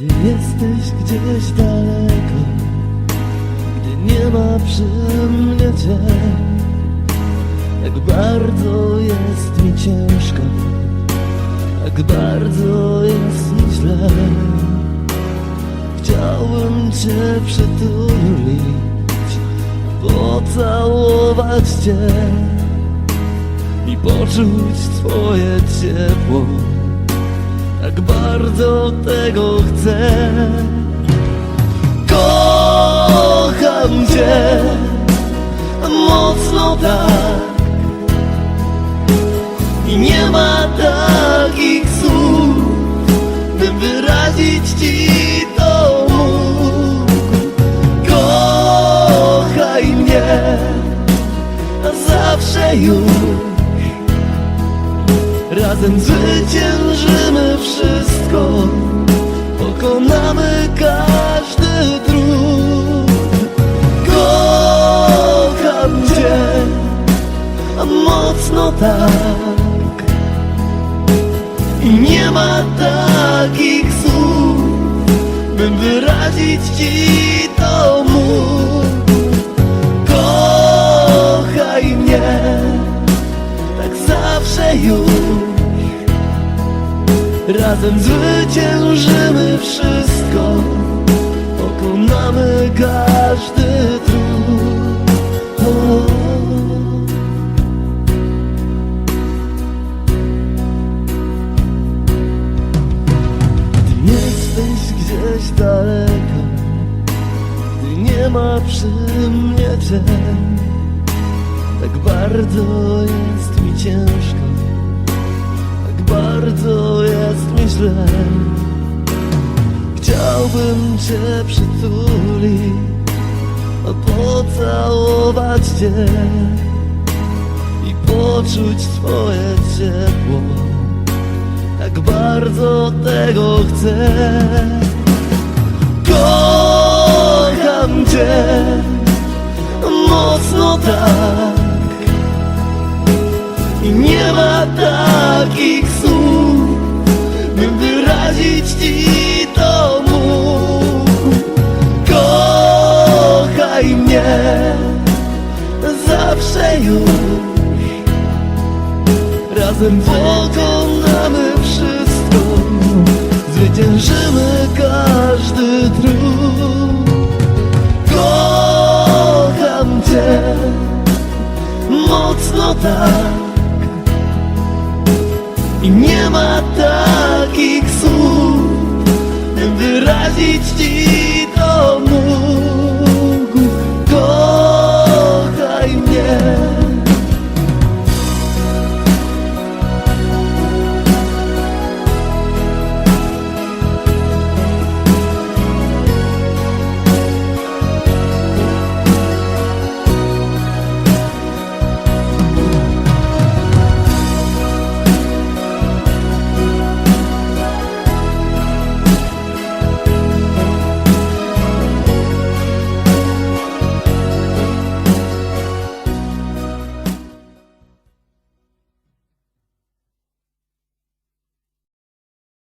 Gdy jesteś gdzieś daleko Gdy nie ma przy mnie Cię Jak bardzo jest mi ciężko Jak bardzo jest mi źle. Chciałbym Cię przytulić Pocałować Cię I poczuć Twoje ciepło tak bardzo tego chcę. Kocham Cię mocno tak i nie ma takich słów, by wyrazić Ci to mógł. Kochaj mnie zawsze już. Razem zwyciężymy wszystko. Pokonamy każdy trud Kocham Cię Mocno tak. I nie ma takich słów Bym wyrazić Ci to mógł Razem zwyciężymy wszystko. Pokonamy każdy trud. O. Gdy jesteś gdzieś daleko. Gdy nie ma przy mnie Cię tak bardzo jest mi ciężko, źle. Chciałbym Cię przytulić, pocałować Cię i poczuć Twoje ciepło. Tak bardzo tego chcę. Kocham Cię mocno tak i nie ma takich słów, wyrazić Ci to mógł. Kochaj mnie zawsze już. Razem pokonamy wszystko, zwyciężymy każdy trud. Kocham Cię mocno tak i nie ma takich słów, wyrazić Ci